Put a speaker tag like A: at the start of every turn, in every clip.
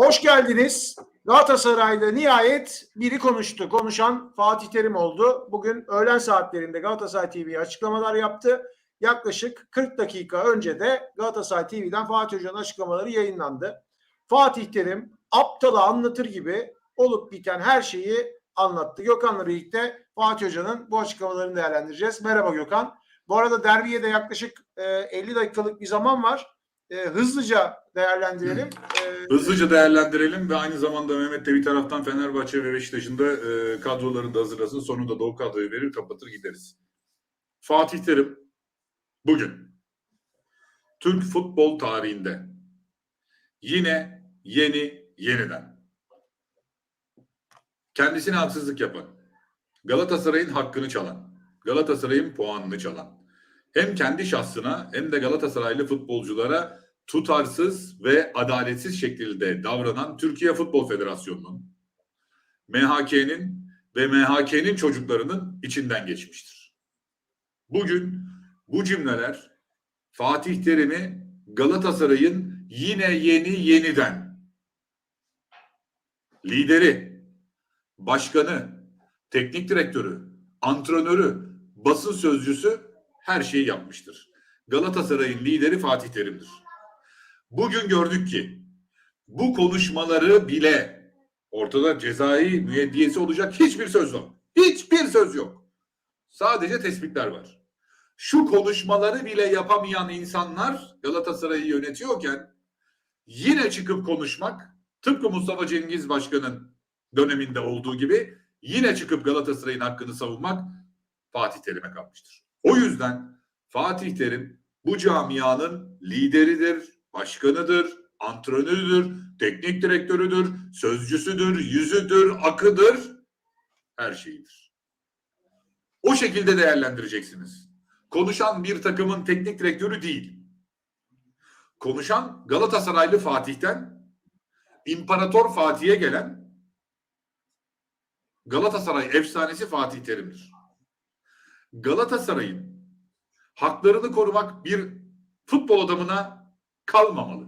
A: Hoş geldiniz. Galatasaray'da nihayet biri konuştu. Konuşan Fatih Terim oldu. Bugün öğlen saatlerinde Galatasaray TV'ye açıklamalar yaptı. Yaklaşık 40 dakika önce de Galatasaray TV'den Fatih Hoca'nın açıklamaları yayınlandı. Fatih Terim aptala anlatır gibi olup biten her şeyi anlattı. Gökhan'la birlikte Fatih Hoca'nın bu açıklamalarını değerlendireceğiz. Merhaba Gökhan. Bu arada derbiye de yaklaşık e, 50 dakikalık bir zaman var. E, hızlıca değerlendirelim. E,
B: Hızlıca değerlendirelim ve aynı zamanda Mehmet de bir taraftan Fenerbahçe ve Beşiktaş'ın da e, kadrolarını da hazırlasın. Sonunda da o kadroyu verir kapatır gideriz. Fatih Terim bugün Türk futbol tarihinde yine yeni yeniden kendisine haksızlık yapan, Galatasaray'ın hakkını çalan, Galatasaray'ın puanını çalan, hem kendi şahsına hem de Galatasaraylı futbolculara tutarsız ve adaletsiz şekilde davranan Türkiye Futbol Federasyonu'nun, MHK'nin ve MHK'nin çocuklarının içinden geçmiştir. Bugün bu cümleler Fatih Terim'i Galatasaray'ın yine yeni yeniden lideri, başkanı, teknik direktörü, antrenörü, basın sözcüsü her şeyi yapmıştır. Galatasaray'ın lideri Fatih Terim'dir. Bugün gördük ki bu konuşmaları bile ortada cezai müeddiyesi olacak hiçbir söz yok. Hiçbir söz yok. Sadece tespitler var. Şu konuşmaları bile yapamayan insanlar Galatasaray'ı yönetiyorken yine çıkıp konuşmak tıpkı Mustafa Cengiz Başkan'ın döneminde olduğu gibi yine çıkıp Galatasaray'ın hakkını savunmak Fatih Terim'e kalmıştır. O yüzden Fatih Terim bu camianın lideridir, başkanıdır, antrenörüdür, teknik direktörüdür, sözcüsüdür, yüzüdür, akıdır, her şeyidir. O şekilde değerlendireceksiniz. Konuşan bir takımın teknik direktörü değil. Konuşan Galatasaraylı Fatih'ten İmparator Fatih'e gelen Galatasaray efsanesi Fatih Terim'dir. Galatasaray'ın haklarını korumak bir futbol adamına kalmamalı.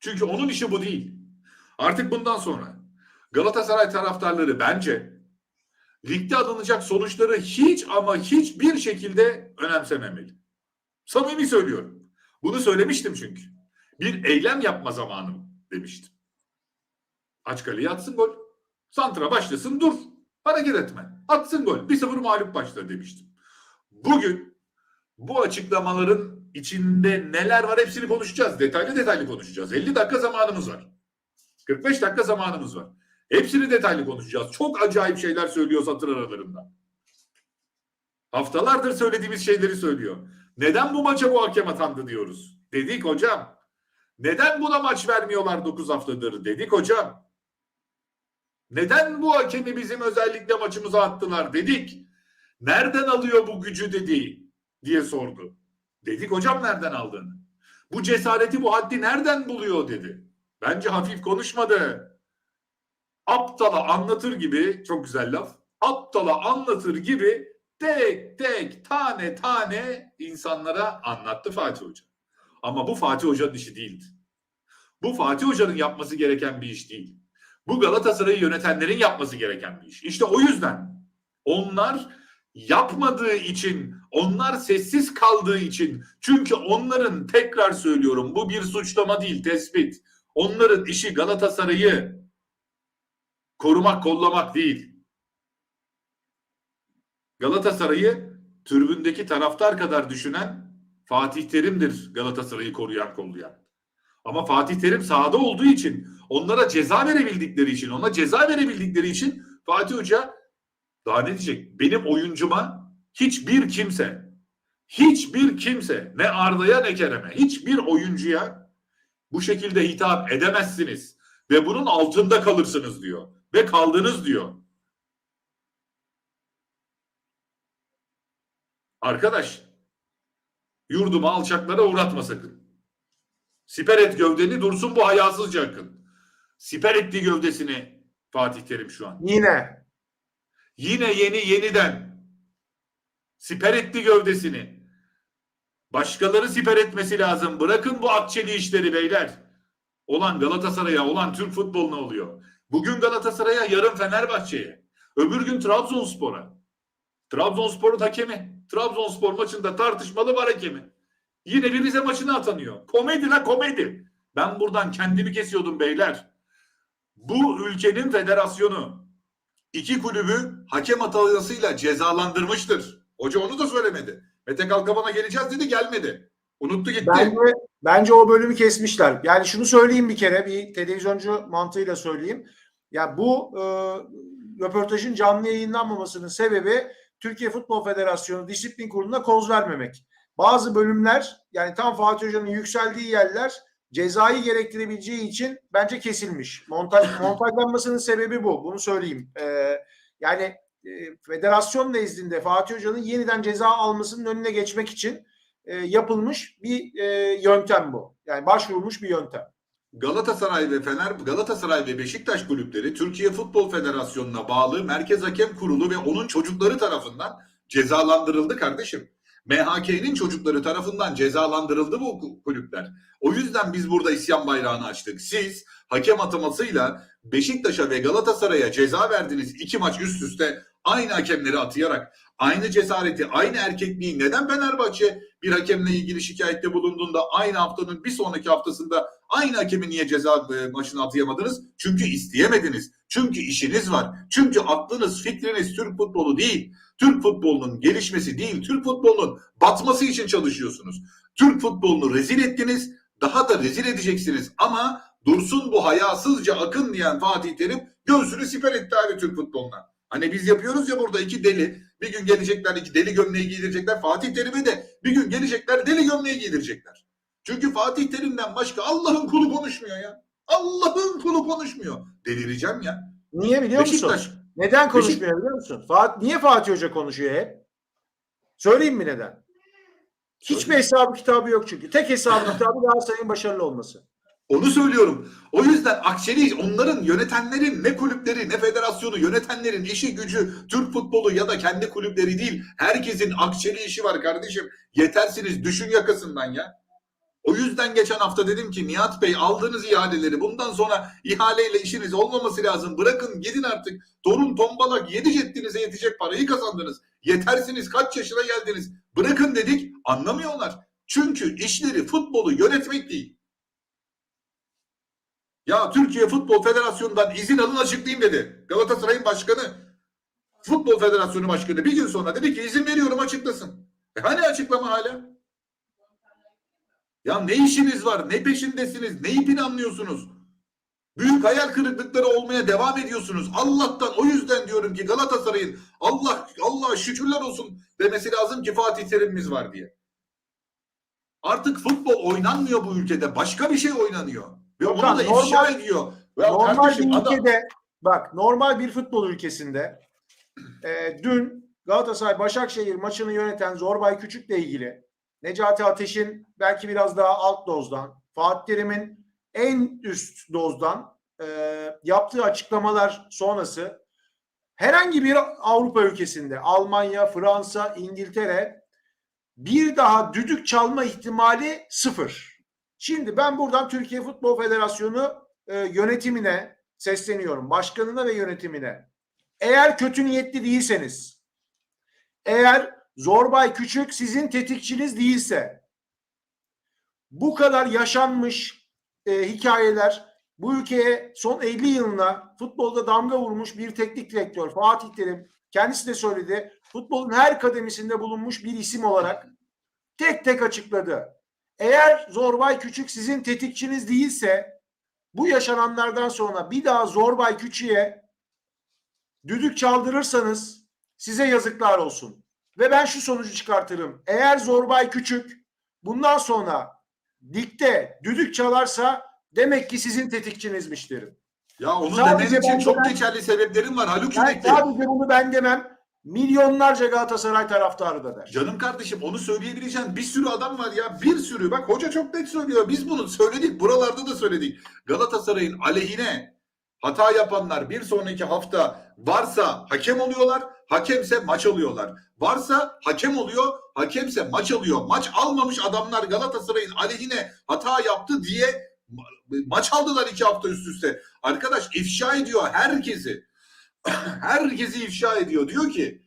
B: Çünkü onun işi bu değil. Artık bundan sonra Galatasaray taraftarları bence ligde alınacak sonuçları hiç ama hiçbir şekilde önemsememeli. Samimi söylüyorum. Bunu söylemiştim çünkü. Bir eylem yapma zamanım demiştim. Aç kaleye atsın gol. Santra başlasın dur. Hareket etme. Atsın gol. 1-0 mağlup başlar demiştim. Bugün bu açıklamaların içinde neler var hepsini konuşacağız. Detaylı detaylı konuşacağız. 50 dakika zamanımız var. 45 dakika zamanımız var. Hepsini detaylı konuşacağız. Çok acayip şeyler söylüyor satır aralarında. Haftalardır söylediğimiz şeyleri söylüyor. Neden bu maça bu hakem atandı diyoruz. Dedik hocam. Neden buna maç vermiyorlar 9 haftadır dedik hocam. Neden bu hakemi bizim özellikle maçımıza attılar dedik. Nereden alıyor bu gücü dedi diye sordu. Dedik hocam nereden aldığını. Bu cesareti bu haddi nereden buluyor dedi. Bence hafif konuşmadı. Aptala anlatır gibi çok güzel laf. Aptala anlatır gibi tek tek tane tane insanlara anlattı Fatih Hoca. Ama bu Fatih Hoca'nın işi değildi. Bu Fatih Hoca'nın yapması gereken bir iş değil. Bu Galatasaray'ı yönetenlerin yapması gereken bir iş. İşte o yüzden onlar yapmadığı için, onlar sessiz kaldığı için, çünkü onların tekrar söylüyorum bu bir suçlama değil, tespit. Onların işi Galatasaray'ı korumak, kollamak değil. Galatasaray'ı tribündeki taraftar kadar düşünen Fatih Terim'dir Galatasaray'ı koruyan, kollayan. Ama Fatih Terim sahada olduğu için, onlara ceza verebildikleri için, ona ceza verebildikleri için Fatih Hoca daha ne diyecek? Benim oyuncuma hiçbir kimse, hiçbir kimse, ne Arda'ya ne Kerem'e, hiçbir oyuncuya bu şekilde hitap edemezsiniz ve bunun altında kalırsınız diyor ve kaldınız diyor. Arkadaş, yurdumu alçaklara uğratma sakın. Siper et gövdeni dursun bu hayasızca akın. Siper etti gövdesini Fatih Terim şu an.
A: yine
B: Yine yeni yeniden siper etti gövdesini. Başkaları siper etmesi lazım. Bırakın bu akçeli işleri beyler. olan Galatasaray'a, olan Türk futboluna oluyor. Bugün Galatasaray'a, yarın Fenerbahçe'ye. Öbür gün Trabzonspor'a. Trabzonspor'un hakemi. Trabzonspor maçında tartışmalı var hakemi. Yine bir Rize maçına atanıyor. Komedi la komedi. Ben buradan kendimi kesiyordum beyler. Bu ülkenin federasyonu iki kulübü hakem hatasıyla cezalandırmıştır. Hoca onu da söylemedi. Mete Kalkavan'a geleceğiz dedi gelmedi. Unuttu gitti.
A: Bence, bence o bölümü kesmişler. Yani şunu söyleyeyim bir kere bir televizyoncu mantığıyla söyleyeyim. Ya bu e, röportajın canlı yayınlanmamasının sebebi Türkiye Futbol Federasyonu Disiplin Kurulu'na koz vermemek. Bazı bölümler yani tam Fatih Hoca'nın yükseldiği yerler cezayı gerektirebileceği için bence kesilmiş. Montaj montajlanmasının sebebi bu. Bunu söyleyeyim. E, yani e, federasyon nezdinde Fatih Hoca'nın yeniden ceza almasının önüne geçmek için e, yapılmış bir e, yöntem bu. Yani başvurulmuş bir yöntem.
B: Galatasaray ve Fener Galatasaray ve Beşiktaş kulüpleri Türkiye Futbol Federasyonu'na bağlı Merkez Hakem Kurulu ve onun çocukları tarafından cezalandırıldı kardeşim. MHK'nin çocukları tarafından cezalandırıldı bu kulüpler. O yüzden biz burada isyan bayrağını açtık. Siz hakem atamasıyla Beşiktaş'a ve Galatasaray'a ceza verdiniz iki maç üst üste aynı hakemleri atayarak. Aynı cesareti, aynı erkekliği neden Fenerbahçe bir hakemle ilgili şikayette bulunduğunda aynı haftanın bir sonraki haftasında aynı hakemi niye ceza e, maçına atayamadınız? Çünkü isteyemediniz. Çünkü işiniz var. Çünkü aklınız, fikriniz Türk futbolu değil. Türk futbolunun gelişmesi değil, Türk futbolunun batması için çalışıyorsunuz. Türk futbolunu rezil ettiniz, daha da rezil edeceksiniz. Ama dursun bu hayasızca akın diyen Fatih Terim göğsünü siper etti abi Türk futboluna. Hani biz yapıyoruz ya burada iki deli. Bir gün gelecekler iki deli gömleği giydirecekler. Fatih Terim'e de bir gün gelecekler deli gömleği giydirecekler. Çünkü Fatih Terim'den başka Allah'ın kulu konuşmuyor ya. Allah'ın kulu konuşmuyor. Delireceğim ya.
A: Niye biliyor musun?
B: Beşiktaş.
A: Neden
B: Beşik-
A: konuşmuyor biliyor musun? Fatih, niye Fatih Hoca konuşuyor hep? Söyleyeyim mi neden? Hiçbir hesabı kitabı yok çünkü. Tek hesabı kitabı Galatasaray'ın başarılı olması.
B: Onu söylüyorum. O yüzden Akçeli onların yönetenlerin ne kulüpleri ne federasyonu yönetenlerin işi gücü Türk futbolu ya da kendi kulüpleri değil. Herkesin Akçeli işi var kardeşim. Yetersiniz düşün yakasından ya. O yüzden geçen hafta dedim ki Nihat Bey aldığınız ihaleleri bundan sonra ihaleyle işiniz olmaması lazım. Bırakın gidin artık. Torun tombalak yedi ceddinize yetecek parayı kazandınız. Yetersiniz kaç yaşına geldiniz. Bırakın dedik anlamıyorlar. Çünkü işleri futbolu yönetmek değil. Ya Türkiye Futbol Federasyonu'ndan izin alın açıklayayım dedi. Galatasaray'ın başkanı. Futbol Federasyonu Başkanı bir gün sonra dedi ki izin veriyorum açıklasın. E hani açıklama hala? Ya ne işiniz var? Ne peşindesiniz? Neyi planlıyorsunuz? Büyük hayal kırıklıkları olmaya devam ediyorsunuz. Allah'tan o yüzden diyorum ki Galatasaray'ın Allah Allah şükürler olsun demesi lazım ki Fatih Terim'imiz var diye. Artık futbol oynanmıyor bu ülkede. Başka bir şey oynanıyor.
A: Okan,
B: onu da
A: normal-
B: ifşa ediyor. Ya
A: normal
B: kardeşim
A: bir
B: adam-
A: ülkede bak normal bir futbol ülkesinde e, dün Galatasaray Başakşehir maçını yöneten Zorbay Küçük'le ilgili Necati Ateş'in belki biraz daha alt dozdan Fatih Terim'in en üst dozdan e, yaptığı açıklamalar sonrası herhangi bir Avrupa ülkesinde Almanya, Fransa, İngiltere bir daha düdük çalma ihtimali sıfır. Şimdi ben buradan Türkiye Futbol Federasyonu e, yönetimine sesleniyorum. Başkanına ve yönetimine. Eğer kötü niyetli değilseniz, eğer Zorbay Küçük sizin tetikçiniz değilse, bu kadar yaşanmış e, hikayeler bu ülkeye son 50 yılına futbolda damga vurmuş bir teknik direktör Fatih Terim kendisi de söyledi. Futbolun her kademesinde bulunmuş bir isim olarak tek tek açıkladı. Eğer Zorbay Küçük sizin tetikçiniz değilse bu yaşananlardan sonra bir daha Zorbay Küçük'e düdük çaldırırsanız size yazıklar olsun. Ve ben şu sonucu çıkartırım. Eğer Zorbay Küçük bundan sonra ligde düdük çalarsa demek ki sizin tetikçinizmiş derim.
B: Ya onu
A: Sadece
B: demen için çok geçerli sebeplerim var Haluk
A: Ben
B: Yürekli.
A: sadece bunu ben demem. Milyonlarca Galatasaray taraftarı da der.
B: Canım kardeşim onu söyleyebileceğin bir sürü adam var ya bir sürü. Bak hoca çok net söylüyor. Biz bunu söyledik. Buralarda da söyledik. Galatasaray'ın aleyhine hata yapanlar bir sonraki hafta varsa hakem oluyorlar. Hakemse maç alıyorlar. Varsa hakem oluyor. Hakemse maç alıyor. Maç almamış adamlar Galatasaray'ın aleyhine hata yaptı diye Maç aldılar iki hafta üst üste. Arkadaş ifşa ediyor herkesi. herkesi ifşa ediyor. Diyor ki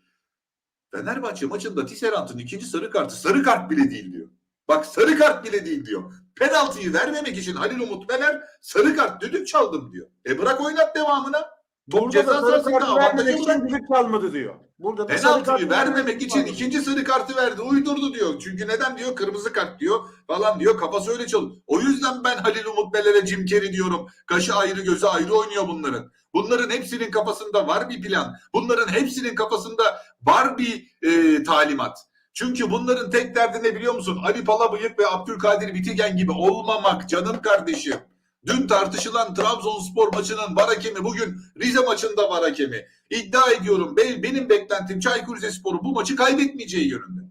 B: Fenerbahçe maçında Tisserant'ın ikinci sarı kartı sarı kart bile değil diyor. Bak sarı kart bile değil diyor. Penaltıyı vermemek için Halil Umut Meler sarı kart düdük çaldım diyor. E bırak oynat devamına. Top
A: Burada
B: ceza
A: da sarı
B: avantajı
A: vermemek için düdük çalmadı diyor. Burada da
B: Penaltıyı vermemek için
A: çalmadı.
B: ikinci sarı kartı verdi. Uydurdu diyor. Çünkü neden diyor? Kırmızı kart diyor falan diyor. Kafası öyle çalıyor. O yüzden ben Halil Umut Meler'e Jim Carrey diyorum. Kaşı ayrı gözü ayrı oynuyor bunların. Bunların hepsinin kafasında var bir plan. Bunların hepsinin kafasında var bir e, talimat. Çünkü bunların tek derdi ne biliyor musun? Ali Palabıyık ve Abdülkadir Bitigen gibi olmamak canım kardeşim. Dün tartışılan Trabzonspor maçının var hakemi bugün Rize maçında var hakemi. İddia ediyorum be- benim beklentim Çaykur Rizespor'un bu maçı kaybetmeyeceği yönünde.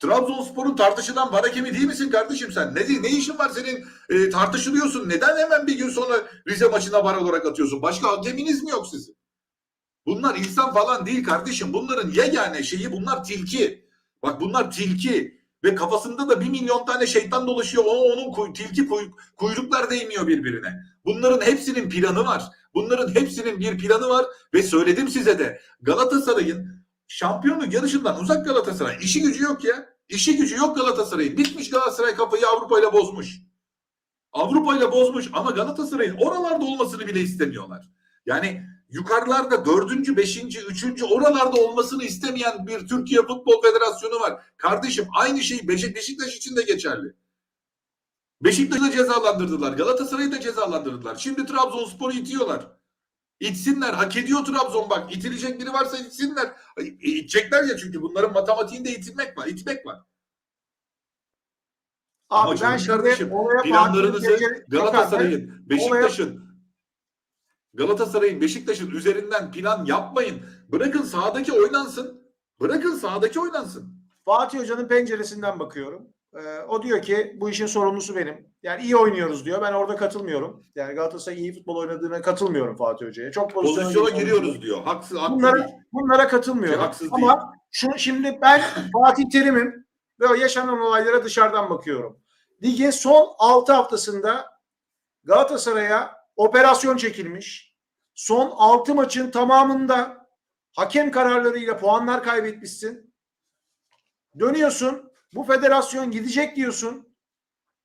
B: Trabzonspor'un tartışılan var hakemi değil misin kardeşim sen? Ne, ne işin var senin e, tartışılıyorsun? Neden hemen bir gün sonra Rize maçına var olarak atıyorsun? Başka hakeminiz mi yok sizin? Bunlar insan falan değil kardeşim. Bunların yegane şeyi bunlar tilki. Bak bunlar tilki. Ve kafasında da bir milyon tane şeytan dolaşıyor. O onun kuy- tilki kuy- kuyruklar değmiyor birbirine. Bunların hepsinin planı var. Bunların hepsinin bir planı var ve söyledim size de Galatasaray'ın şampiyonluk yarışından uzak Galatasaray. İşi gücü yok ya. İşi gücü yok Galatasaray'ın. Bitmiş Galatasaray kafayı Avrupa ile bozmuş. Avrupa ile bozmuş ama Galatasaray'ın oralarda olmasını bile istemiyorlar. Yani yukarılarda dördüncü, beşinci, üçüncü oralarda olmasını istemeyen bir Türkiye Futbol Federasyonu var. Kardeşim aynı şey Beşik- Beşiktaş için de geçerli. Beşiktaş'ı da cezalandırdılar. Galatasaray'ı da cezalandırdılar. Şimdi Trabzonspor'u itiyorlar. İtsinler. Hak ediyor Trabzon bak. İtilecek biri varsa itsinler. E, İtecekler ya çünkü bunların matematiğinde itilmek var. itmek var. Ama
A: Abi ben
B: canım
A: şimdi
B: kardeşim,
A: olaya
B: Planlarınızı Galatasaray'ın, Beşiktaş'ın Galatasaray'ın, Beşiktaş'ın üzerinden plan yapmayın. Bırakın sahadaki oynansın. Bırakın sahadaki oynansın.
A: Fatih Hoca'nın penceresinden bakıyorum. Ee, o diyor ki bu işin sorumlusu benim. Yani iyi oynuyoruz diyor. Ben orada katılmıyorum. Yani Galatasaray iyi futbol oynadığına katılmıyorum Fatih Hoca'ya. Çok pozisyona,
B: Pozisyona giriyoruz diyor. Haksız, haklı
A: Bunlara,
B: değil.
A: bunlara katılmıyorum.
B: Şey, haksız
A: Ama şunu şimdi ben Fatih Terim'im ve yaşanan olaylara dışarıdan bakıyorum. Ligin son 6 haftasında Galatasaray'a operasyon çekilmiş. Son 6 maçın tamamında hakem kararlarıyla puanlar kaybetmişsin. Dönüyorsun. Bu federasyon gidecek diyorsun.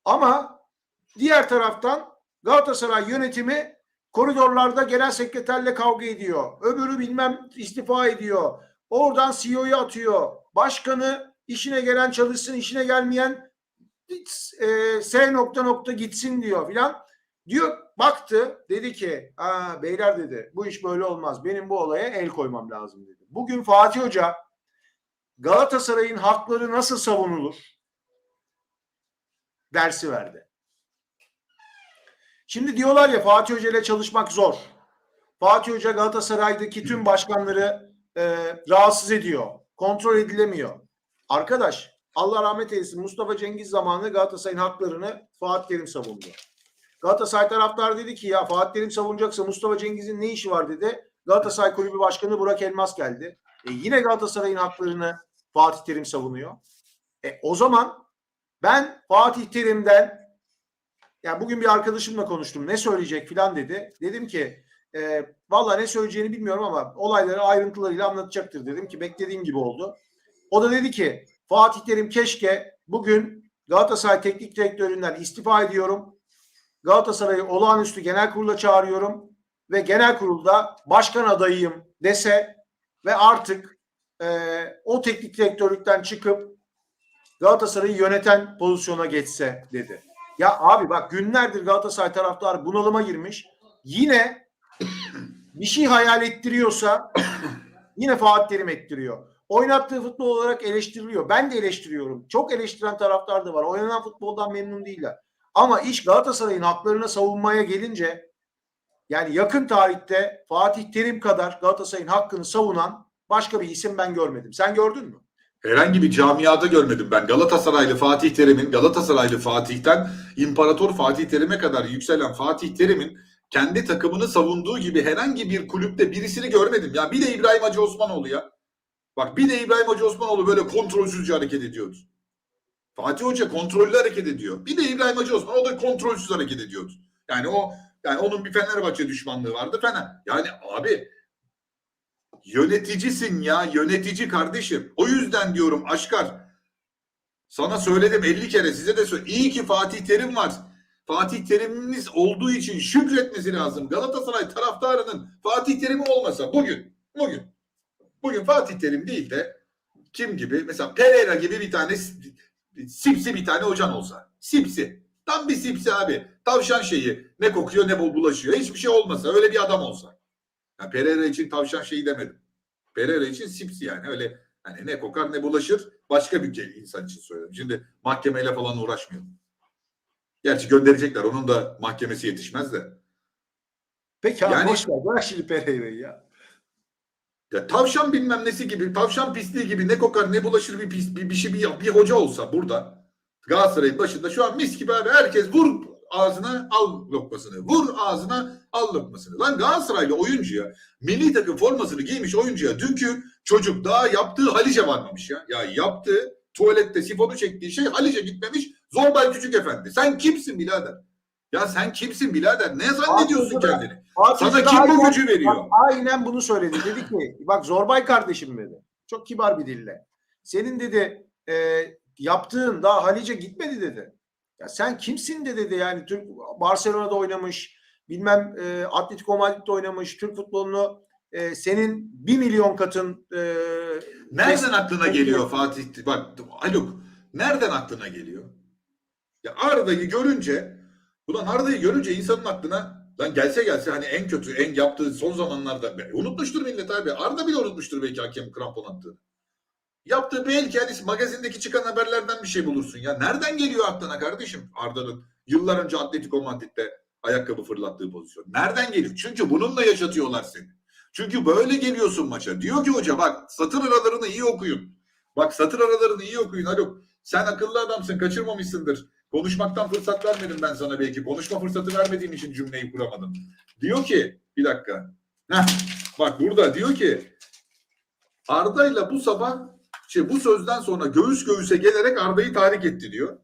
A: Ama diğer taraftan Galatasaray yönetimi koridorlarda genel sekreterle kavga ediyor. Öbürü bilmem istifa ediyor. Oradan CEO'yu atıyor. Başkanı işine gelen çalışsın, işine gelmeyen e, S nokta nokta gitsin diyor filan. Diyor baktı dedi ki Aa, beyler dedi bu iş böyle olmaz. Benim bu olaya el koymam lazım dedi. Bugün Fatih Hoca Galatasaray'ın hakları nasıl savunulur dersi verdi. Şimdi diyorlar ya Fatih Hoca ile çalışmak zor. Fatih Hoca Galatasaray'daki tüm başkanları e, rahatsız ediyor. Kontrol edilemiyor. Arkadaş Allah rahmet eylesin Mustafa Cengiz zamanı Galatasaray'ın haklarını Fatih Terim savundu. Galatasaray taraftar dedi ki ya Fatih Terim savunacaksa Mustafa Cengiz'in ne işi var dedi. Galatasaray Kulübü Başkanı Burak Elmas geldi. E, yine Galatasaray'ın haklarını Fatih Terim savunuyor. E, o zaman ben Fatih Terim'den ya bugün bir arkadaşımla konuştum. Ne söyleyecek filan dedi. Dedim ki e, valla ne söyleyeceğini bilmiyorum ama olayları ayrıntılarıyla anlatacaktır. Dedim ki beklediğim gibi oldu. O da dedi ki Fatih Terim keşke bugün Galatasaray Teknik Direktörü'nden istifa ediyorum. Galatasaray'ı olağanüstü genel kurula çağırıyorum ve genel kurulda başkan adayıyım dese ve artık e, o teknik direktörlükten çıkıp Galatasaray'ı yöneten pozisyona geçse dedi. Ya abi bak günlerdir Galatasaray taraftarı bunalıma girmiş. Yine bir şey hayal ettiriyorsa yine Fatih Terim ettiriyor. Oynattığı futbol olarak eleştiriliyor. Ben de eleştiriyorum. Çok eleştiren taraftar da var. Oynanan futboldan memnun değiller. Ama iş Galatasaray'ın haklarını savunmaya gelince yani yakın tarihte Fatih Terim kadar Galatasaray'ın hakkını savunan başka bir isim ben görmedim. Sen gördün mü?
B: Herhangi bir camiada görmedim ben. Galatasaraylı Fatih Terim'in, Galatasaraylı Fatih'ten İmparator Fatih Terim'e kadar yükselen Fatih Terim'in kendi takımını savunduğu gibi herhangi bir kulüpte birisini görmedim. Ya bir de İbrahim Hacı Osmanoğlu ya. Bak bir de İbrahim Hacı Osmanoğlu böyle kontrolsüzce hareket ediyordu. Fatih Hoca kontrollü hareket ediyor. Bir de İbrahim Hacı Osman o da kontrolsüz hareket ediyordu. Yani o yani onun bir Fenerbahçe düşmanlığı vardı. Fener. Yani abi yöneticisin ya yönetici kardeşim. O yüzden diyorum Aşkar sana söyledim 50 kere size de söyledim. İyi ki Fatih Terim var. Fatih Terim'imiz olduğu için şükretmesi lazım. Galatasaray taraftarının Fatih Terim'i olmasa bugün bugün bugün Fatih Terim değil de kim gibi mesela Pereira gibi bir tane sipsi bir tane hocan olsa. Sipsi. Tam bir sipsi abi. Tavşan şeyi. Ne kokuyor ne bul- bulaşıyor. Hiçbir şey olmasa öyle bir adam olsa. Ya Pereira için tavşan şeyi demedim. Pereira için sipsi yani. Öyle hani ne kokar ne bulaşır. Başka bir şey insan için söyledim. Şimdi mahkemeyle falan uğraşmayalım. Gerçi gönderecekler. Onun da mahkemesi yetişmez de.
A: Peki abi
B: Yani-
A: boş ver. Bırak şimdi Pereira'yı ya.
B: Ya tavşan bilmem nesi gibi, tavşan pisliği gibi ne kokar ne bulaşır bir pis bir, bir şey bir, bir hoca olsa burada Galatasaray'ın başında şu an mis gibi abi herkes vur ağzına al lokmasını. Vur ağzına al lokmasını. Lan Galatasaraylı oyuncuya milli takım formasını giymiş oyuncuya dünkü çocuk daha yaptığı Halice varmamış ya. Ya yaptığı tuvalette sifonu çektiği şey Halice gitmemiş Zorbay Küçük Efendi. Sen kimsin birader? Ya sen kimsin birader? Ne zannediyorsun
A: Abi,
B: kendini?
A: Fatih
B: Sana kim bu
A: aynen-
B: gücü veriyor?
A: Bak, aynen bunu söyledi. Dedi ki bak Zorbay kardeşim dedi. Çok kibar bir dille. Senin dedi e, yaptığın daha Halice gitmedi dedi. Ya sen kimsin de dedi yani Türk Barcelona'da oynamış, bilmem e, Atletico Madrid'de oynamış, Türk futbolunu e, senin bir milyon katın e,
B: Nereden aklına geliyor Fatih? Bak Haluk nereden aklına geliyor? Ya Arda'yı görünce ulan Arda'yı görünce insanın aklına lan gelse gelse hani en kötü en yaptığı son zamanlarda be, unutmuştur millet abi. Arda bile unutmuştur belki hakem krampon attığını. Yaptığı belki hani magazindeki çıkan haberlerden bir şey bulursun ya. Nereden geliyor aklına kardeşim Arda'nın yıllar önce Atletico Madrid'de ayakkabı fırlattığı pozisyon? Nereden geliyor? Çünkü bununla yaşatıyorlar seni. Çünkü böyle geliyorsun maça. Diyor ki hoca bak satır aralarını iyi okuyun. Bak satır aralarını iyi okuyun Haluk. Sen akıllı adamsın kaçırmamışsındır. Konuşmaktan fırsat vermedim ben sana belki. Konuşma fırsatı vermediğim için cümleyi kuramadın. Diyor ki bir dakika. Heh, bak burada diyor ki Arda'yla bu sabah şey, bu sözden sonra göğüs göğüse gelerek Arda'yı tahrik etti diyor.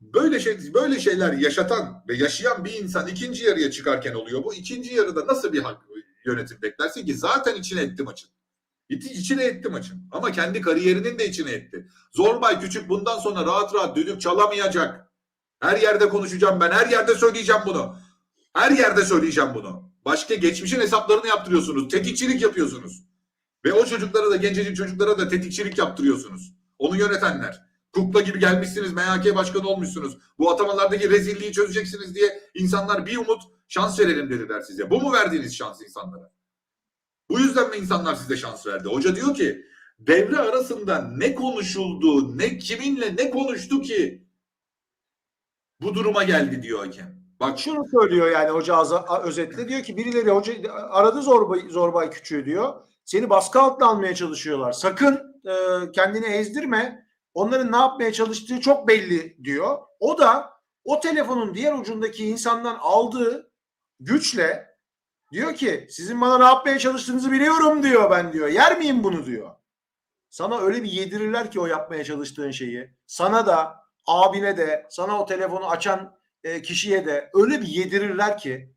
B: Böyle şey böyle şeyler yaşatan ve yaşayan bir insan ikinci yarıya çıkarken oluyor. Bu ikinci yarıda nasıl bir hak, yönetim beklersin ki zaten içine etti maçın. İti- içine etti maçın. Ama kendi kariyerinin de içine etti. Zorbay Küçük bundan sonra rahat rahat düdük çalamayacak. Her yerde konuşacağım ben. Her yerde söyleyeceğim bunu. Her yerde söyleyeceğim bunu. Başka geçmişin hesaplarını yaptırıyorsunuz. Tetikçilik yapıyorsunuz. Ve o çocuklara da gencecik çocuklara da tetikçilik yaptırıyorsunuz. Onu yönetenler. Kukla gibi gelmişsiniz, MHK başkanı olmuşsunuz. Bu atamalardaki rezilliği çözeceksiniz diye insanlar bir umut şans verelim dediler size. Bu mu verdiğiniz şans insanlara? Bu yüzden mi insanlar size şans verdi? Hoca diyor ki devre arasında ne konuşuldu, ne kiminle ne konuştu ki bu duruma geldi diyor hakem. Bak şu
A: şunu söylüyor yani hoca özetle diyor ki birileri hoca aradı Zorbay, Zorbay Küçüğü diyor. Seni baskı altına almaya çalışıyorlar. Sakın e, kendini ezdirme. Onların ne yapmaya çalıştığı çok belli diyor. O da o telefonun diğer ucundaki insandan aldığı güçle diyor ki sizin bana ne yapmaya çalıştığınızı biliyorum diyor ben diyor. Yer miyim bunu diyor. Sana öyle bir yedirirler ki o yapmaya çalıştığın şeyi. Sana da abine de sana o telefonu açan e, kişiye de öyle bir yedirirler ki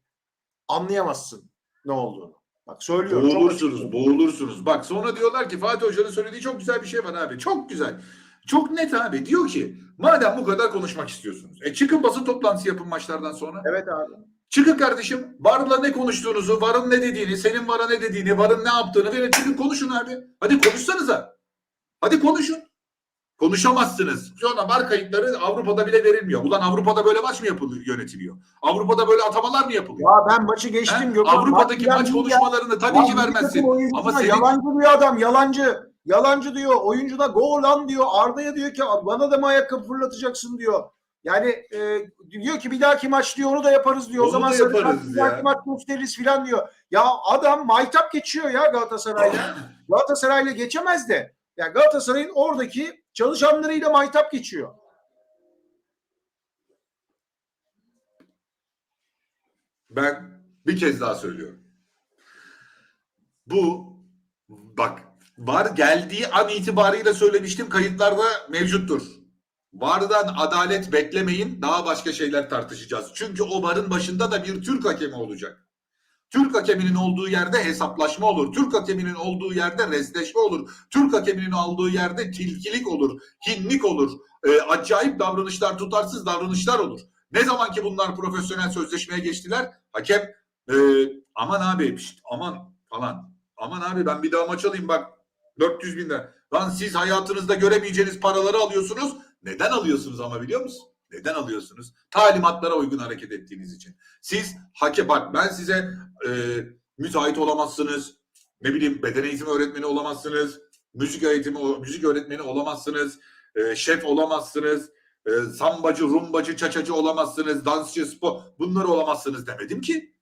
A: anlayamazsın ne olduğunu. Bak söylüyorum.
B: boğulursunuz, boğulursunuz. Bak sonra diyorlar ki Fatih Hoca'nın söylediği çok güzel bir şey var abi. Çok güzel. Çok net abi. Diyor ki madem bu kadar konuşmak istiyorsunuz. E çıkın basın toplantısı yapın maçlardan sonra.
A: Evet abi.
B: Çıkın kardeşim. Varla ne konuştuğunuzu, varın ne dediğini, senin vara ne dediğini, varın ne yaptığını verin. Çıkın konuşun abi. Hadi konuşsanıza. Hadi konuşun. Konuşamazsınız. Anda var kayıtları Avrupa'da bile verilmiyor. Ulan Avrupa'da böyle maç mı yapılıyor, yönetiliyor? Avrupa'da böyle atamalar mı yapılıyor?
A: Ya ben maçı geçtim. Gökhan.
B: Avrupa'daki maç
A: ya-
B: konuşmalarını tabii
A: Ya
B: ki
A: bir
B: vermezsin. Ama senin
A: Yalancı diyor adam yalancı. Yalancı diyor. Oyuncu da gol lan diyor. Arda'ya diyor ki bana da mı ayakkabı fırlatacaksın diyor. Yani e, diyor ki bir dahaki maç diyor onu da yaparız diyor.
B: Onu
A: o zaman
B: yaparız
A: bir dahaki maç gösteririz filan diyor. Ya adam maytap geçiyor ya Galatasaray'la. Galatasaray'la geçemez de. Ya Galatasaray'ın oradaki çalışanlarıyla maytap geçiyor.
B: Ben bir kez daha söylüyorum. Bu bak var geldiği an itibariyle söylemiştim kayıtlarda mevcuttur. VAR'dan adalet beklemeyin. Daha başka şeyler tartışacağız. Çünkü o VAR'ın başında da bir Türk hakemi olacak. Türk hakeminin olduğu yerde hesaplaşma olur. Türk hakeminin olduğu yerde resleşme olur. Türk hakeminin olduğu yerde tilkilik olur. Hinlik olur. e, acayip davranışlar, tutarsız davranışlar olur. Ne zaman ki bunlar profesyonel sözleşmeye geçtiler, hakem e, aman abi şşt, aman falan. Aman abi ben bir daha maç alayım bak 400 bin lira. Lan siz hayatınızda göremeyeceğiniz paraları alıyorsunuz. Neden alıyorsunuz ama biliyor musun? Neden alıyorsunuz? Talimatlara uygun hareket ettiğiniz için. Siz hake bak ben size e, müteahhit olamazsınız. Ne bileyim beden eğitimi öğretmeni olamazsınız. Müzik eğitimi müzik öğretmeni olamazsınız. e, şef olamazsınız. E, sambacı, rumbacı, çaçacı olamazsınız. Dansçı, spor bunları olamazsınız demedim ki.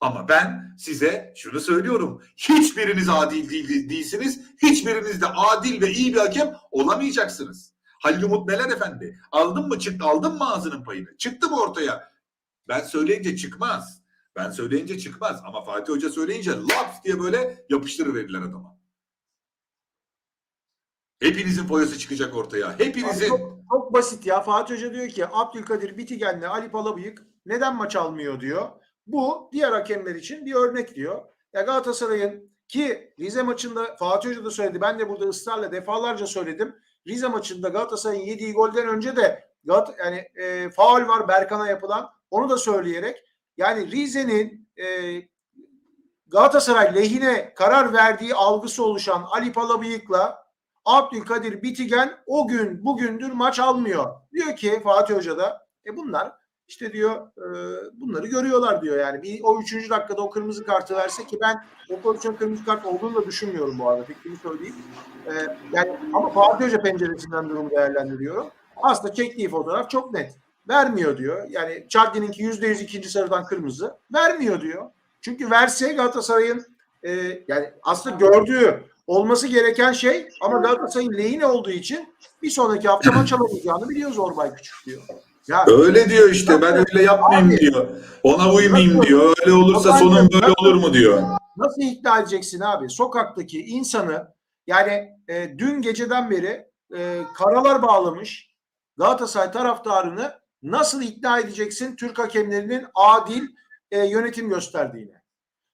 B: Ama ben size şunu söylüyorum. Hiçbiriniz adil değil, değilsiniz. Hiçbiriniz de adil ve iyi bir hakem olamayacaksınız. Halil Umut Meler Efendi. Aldın mı çıktı, aldın mı ağzının payını? Çıktı mı ortaya? Ben söyleyince çıkmaz. Ben söyleyince çıkmaz. Ama Fatih Hoca söyleyince laps diye böyle yapıştırıverirler adama. Hepinizin foyası çıkacak ortaya. Hepinizin.
A: çok, çok basit ya. Fatih Hoca diyor ki Abdülkadir Bitigen'le Ali Palabıyık neden maç almıyor diyor. Bu diğer hakemler için bir örnek diyor. Ya Galatasaray'ın ki Rize maçında Fatih Hoca da söyledi. Ben de burada ısrarla defalarca söyledim. Rize maçında Galatasaray'ın yediği golden önce de Galata, yani e, faul var Berkan'a yapılan. Onu da söyleyerek yani Rize'nin e, Galatasaray lehine karar verdiği algısı oluşan Ali Palabıyık'la Abdülkadir Bitigen o gün bugündür maç almıyor. Diyor ki Fatih Hoca da e bunlar işte diyor e, bunları görüyorlar diyor yani. Bir, o üçüncü dakikada o kırmızı kartı verse ki ben o pozisyon kırmızı kart olduğunu da düşünmüyorum bu arada fikrimi söyleyeyim. E, yani ama Fatih Hoca penceresinden durumu değerlendiriyorum. Aslında çektiği fotoğraf çok net. Vermiyor diyor. Yani Chadli'ninki yüzde yüz ikinci sarıdan kırmızı. Vermiyor diyor. Çünkü verse Galatasaray'ın e, yani aslında gördüğü olması gereken şey ama Galatasaray'ın lehine olduğu için bir sonraki hafta maç alamayacağını biliyoruz Orbay Küçük diyor. Ya
B: Öyle diyor işte ben öyle yapmayayım
A: Abi.
B: diyor. Ona uymayayım diyor. Öyle olursa sonun böyle olur mu diyor.
A: nasıl ikna edeceksin abi? Sokaktaki insanı yani e, dün geceden beri e, karalar bağlamış Galatasaray taraftarını nasıl ikna edeceksin Türk hakemlerinin adil e, yönetim gösterdiğine?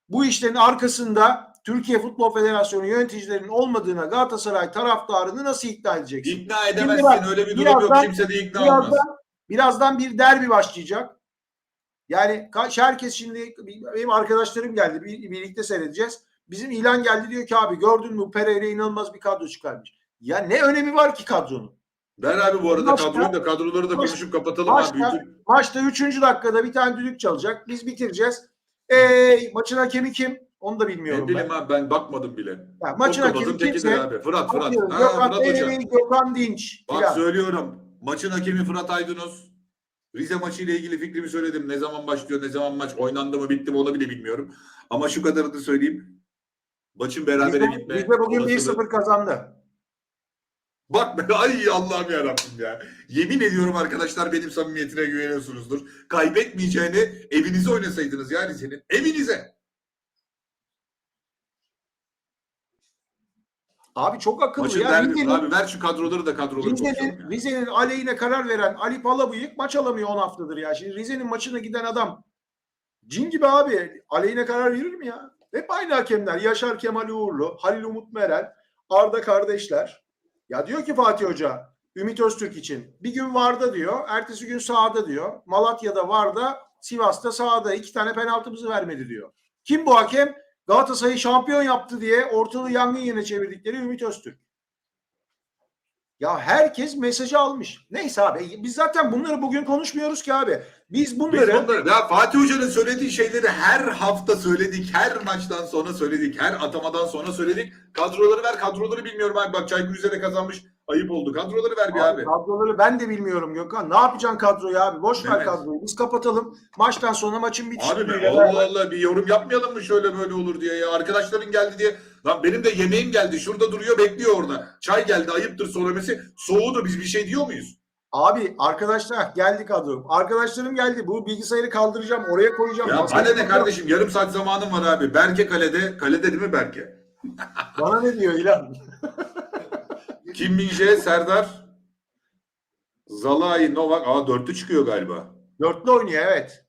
A: Bu işlerin arkasında Türkiye Futbol Federasyonu yöneticilerinin olmadığına Galatasaray taraftarını nasıl ikna edeceksin?
B: İkna edemezsin.
A: bak,
B: öyle bir durum yok.
A: birazdan-
B: Kimse de ikna olmaz.
A: Birazdan, bir derbi başlayacak. Yani ka- herkes şimdi benim arkadaşlarım geldi. Bir, birlikte seyredeceğiz. Bizim ilan geldi diyor ki abi gördün mü Pereira inanılmaz bir kadro çıkarmış. Ya ne önemi var ki kadronun?
B: Ver abi bu arada
A: Başka-
B: kadroyu da kadroları da konuşup kapatalım
A: başka-
B: abi.
A: Maçta 3. dakikada bir tane düdük çalacak. Biz bitireceğiz. Ee, maçın hakemi kim? Onu da bilmiyorum
B: Ne
A: ben.
B: abi ben bakmadım bile.
A: Ya, maçın hakemi kimse.
B: abi. Fırat Fırat. Ha,
A: Gökhan
B: Fırat Hoca.
A: Gökhan Dinç.
B: Bak
A: filan.
B: söylüyorum. Maçın hakemi Fırat Aydınus. Rize maçı ile ilgili fikrimi söyledim. Ne zaman başlıyor, ne zaman maç oynandı mı, bitti mi onu bile bilmiyorum. Ama şu kadarını da söyleyeyim. Maçın berabere
A: Rize,
B: gitme.
A: Rize bugün
B: olasılığı-
A: 1-0 kazandı.
B: Bak be, ay Allah'ım yarabbim ya. Yemin ediyorum arkadaşlar benim samimiyetine güveniyorsunuzdur. Kaybetmeyeceğini evinize oynasaydınız yani senin. Evinize.
A: Abi çok akıllı ya. Rize'nin-
B: Abi ver şu kadroları da kadroları
A: Rize'nin. Rize'nin aleyhine karar veren Ali Palabıyık maç alamıyor 10 haftadır ya. Şimdi Rize'nin maçına giden adam cin gibi abi aleyhine karar verir mi ya? Hep aynı hakemler. Yaşar Kemal Uğurlu, Halil Umut Merel, Arda kardeşler. Ya diyor ki Fatih Hoca, Ümit Öztürk için bir gün varda diyor, ertesi gün sahada diyor. Malatya'da varda, Sivas'ta sahada iki tane penaltımızı vermedi diyor. Kim bu hakem? Galatasaray'ı şampiyon yaptı diye ortalığı yangın yerine çevirdikleri Ümit Öztürk. Ya herkes mesajı almış. Neyse abi biz zaten bunları bugün konuşmuyoruz ki abi. Biz
B: Biz
A: bunları
B: bunları, ya Fatih Hoca'nın söylediği şeyleri her hafta söyledik. Her maçtan sonra söyledik. Her atamadan sonra söyledik. Kadroları ver. Kadroları bilmiyorum abi. Bak Çaykur Rize'de kazanmış. Ayıp oldu. Kadroları ver bir
A: Abi,
B: abi.
A: kadroları ben de bilmiyorum Gökhan. Ne yapacaksın kadroyu abi? Boş ver
B: Evet.
A: kadroyu. Biz kapatalım. Maçtan sonra maçın bitişi.
B: Abi be, Allah Allah bir yorum yapmayalım mı şöyle böyle olur diye ya. Arkadaşların geldi diye. Lan benim de yemeğim geldi. Şurada duruyor bekliyor orada. Çay geldi ayıptır söylemesi. Soğudu biz bir şey diyor muyuz?
A: Abi arkadaşlar geldi kadro. Arkadaşlarım geldi. Bu bilgisayarı kaldıracağım. Oraya koyacağım.
B: Ya bana ne kardeşim yarım saat zamanım var abi. Berke kalede. Kalede değil mi Berke?
A: Bana ne diyor İlhan?
B: Kim Minje, Serdar. Zalai, Novak. Aa dörtlü çıkıyor galiba.
A: Dörtlü oynuyor evet.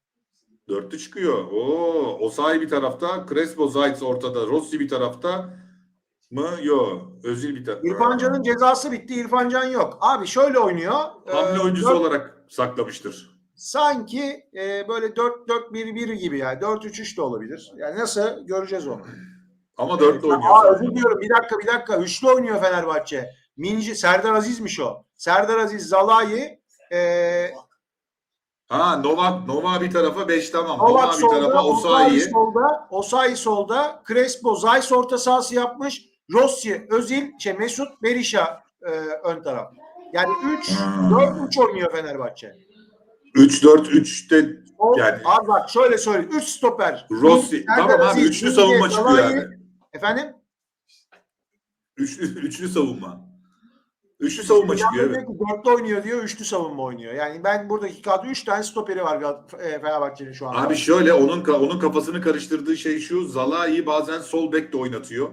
B: Dörtlü çıkıyor. Oo, Osayi bir tarafta, Crespo Zayt ortada, Rossi bir tarafta mı? Yo. Özil bir tarafta.
A: İrfan Can'ın cezası bitti. İrfan Can yok. Abi şöyle oynuyor.
B: Hamle
A: Ee,
B: oyuncusu
A: dört-
B: olarak saklamıştır.
A: Sanki e, böyle 4-4-1-1 gibi yani. 4-3-3 de olabilir. Yani nasıl göreceğiz onu.
B: Ama dörtlü oynuyor.
A: Aa, özür diliyorum. Bir dakika bir dakika. Üçlü oynuyor Fenerbahçe. Minci, Serdar Aziz'miş o. Serdar Aziz, Zalai, e,
B: Ha Novak, Novak bir tarafa 5 tamam.
A: Novak
B: Novak bir
A: solda,
B: tarafa
A: Osayi
B: Osayi.
A: solda, Osayi solda, Crespo, Zays orta sahası yapmış. Rossi, Özil, şey Mesut, Berisha e, ön taraf. Yani 3
B: Hmm.
A: 4-3 oynuyor Fenerbahçe.
B: 3-4-3'te
A: O,
B: Yani-
A: abi bak şöyle söyleyeyim. 3 stoper.
B: Rossi.
A: Serdar
B: Tamam abi
A: Aziz,
B: üçlü
A: Minci,
B: savunma çıkıyor
A: Zalai.
B: yani.
A: Efendim?
B: Üçlü, üçlü savunma. Üçlü savunma çıkıyor evet.
A: Dörtlü oynuyor diyor, üçlü savunma oynuyor. Yani ben buradaki kadro 3 tane stoperi var e, Fenerbahçe'nin şu anda.
B: Abi şöyle onun onun kafasını karıştırdığı şey şu. Zalai'yi bazen sol bek de oynatıyor.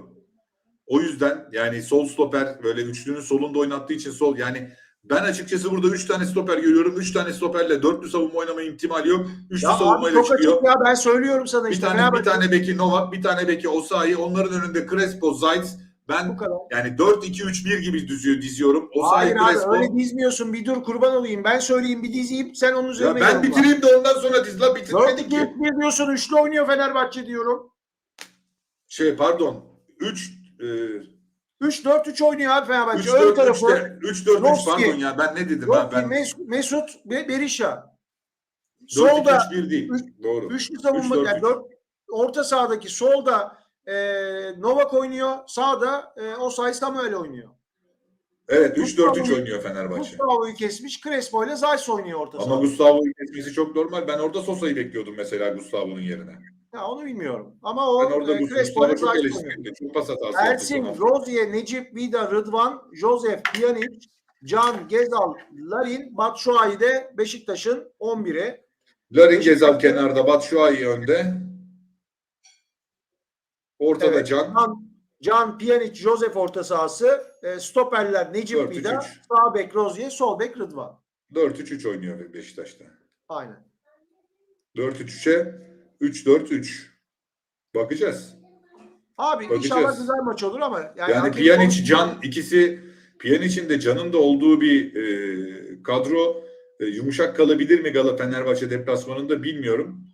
B: O yüzden yani sol stoper böyle üçlünün solunda oynattığı için sol yani ben açıkçası burada 3 tane stoper görüyorum. 3 tane stoperle dörtlü savunma oynama ihtimali yok. Üçlü
A: ya abi
B: savunmayla
A: çok
B: çıkıyor.
A: açık ya ben söylüyorum sana
B: Bir
A: işte.
B: tane bir tane beki Novak, bir tane beki Osayi. Onların önünde Crespo, Zayt.
A: Bu
B: Ben
A: kadar.
B: yani 4-2-3-1 gibi düzüyor, diziyorum. Osayi,
A: Hayır abi öyle dizmiyorsun. Bir dur kurban olayım. Ben söyleyeyim bir dizeyim sen onun
B: Ya
A: üzerine
B: ben
A: yorumla.
B: bitireyim de ondan sonra diz la bitirmedik ki.
A: 4-2-3-1 diyorsun. Üçlü oynuyor Fenerbahçe diyorum.
B: Şey pardon. 3 e,
A: 3-4-3 oynuyor abi Fenerbahçe.
B: 3
A: Ön
B: 4
A: tarafı
B: 3'te 3 4 3
A: Rossi.
B: pardon ya ben ne dedim ha
A: Rossi,
B: ben
A: Mes- Mesut ve Berisha.
B: 4
A: Solda
B: 2 3 1 değil.
A: üç-
B: Doğru.
A: Üçlü savunma
B: Üç, dört,
A: yani
B: üç.
A: dört, orta sahadaki solda e, Novak oynuyor. Sağda e, Osay Samuel oynuyor.
B: Evet 3 4 3
A: Gustavo-
B: oynuyor Fenerbahçe.
A: Gustavo'yu kesmiş. Crespo ile Zayt oynuyor orta
B: Ama
A: sahada.
B: Gustavo'yu kesmesi çok normal. Ben orada Sosa'yı bekliyordum mesela Gustavo'nun yerine.
A: Ya onu bilmiyorum. Ama o
B: Ben orada
A: e, Crespo ile Zayt oynuyor.
B: Çok pas hatası.
A: Ersin. Rozier, Necip, Vida, Rıdvan, Josef, Pjanic, Can, Gezal, Larin, Batshuayi de Beşiktaş'ın 11'i.
B: Larin Gezal kenarda, Batshuayi önde. Ortada
A: Evet.
B: Can.
A: Can, Can, Pjanic, Josef orta sahası. E, stoperler Necip,
B: üç.
A: sağ bek Rozier, sol bek Rıdvan.
B: 4-3-3 oynuyor Beşiktaş'ta.
A: Aynen.
B: 4-3-3'e 3-4-3. Bakacağız.
A: Abi
B: Bakacağız.
A: inşallah güzel maç olur ama yani,
B: Yani Pjanic, Can ikisi Pjanic'in de Can'ın da olduğu bir e, kadro e, yumuşak kalabilir mi Gala Fenerbahçe deplasmanında bilmiyorum.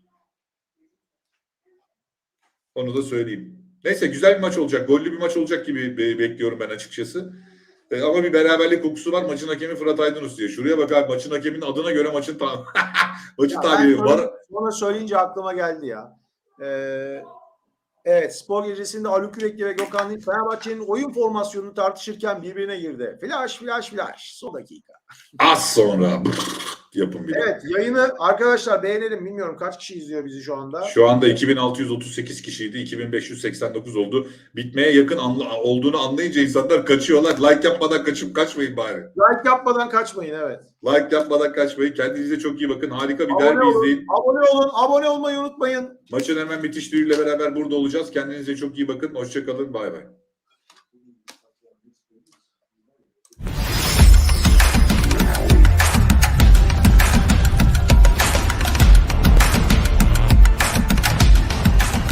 B: Onu da söyleyeyim. Neyse güzel bir maç olacak. Gollü bir maç olacak gibi be- bekliyorum ben açıkçası. E, ama bir beraberlik kokusu var. Maçın hakemi Fırat Aydınus diye. Şuraya bak abi maçın hakeminin adına göre maçın ta maçın
A: Ya
B: tabi
A: söyle- Sonra söyleyince aklıma geldi ya. Ee, evet spor gecesinde Haluk Yürekli ve Gökhan Fenerbahçe'nin oyun formasyonunu tartışırken birbirine girdi. Flash flash flash. Son dakika.
B: Az sonra yapın bir.
A: Evet yayını arkadaşlar beğenelim. Bilmiyorum kaç kişi izliyor bizi şu anda.
B: Şu anda 2638 kişiydi. 2589 oldu. Bitmeye yakın anla- olduğunu anlayınca insanlar kaçıyorlar. Like yapmadan kaçıp kaçmayın bari.
A: Like yapmadan kaçmayın evet.
B: Like yapmadan kaçmayın. Kendinize çok iyi bakın. Harika bir
A: Abone
B: derbi
A: olun,
B: izleyin.
A: abone olun, abone olmayı unutmayın.
B: Maçın hemen bitişleriyle beraber burada olacağız. Kendinize çok iyi bakın. Hoşçakalın. Bay bay.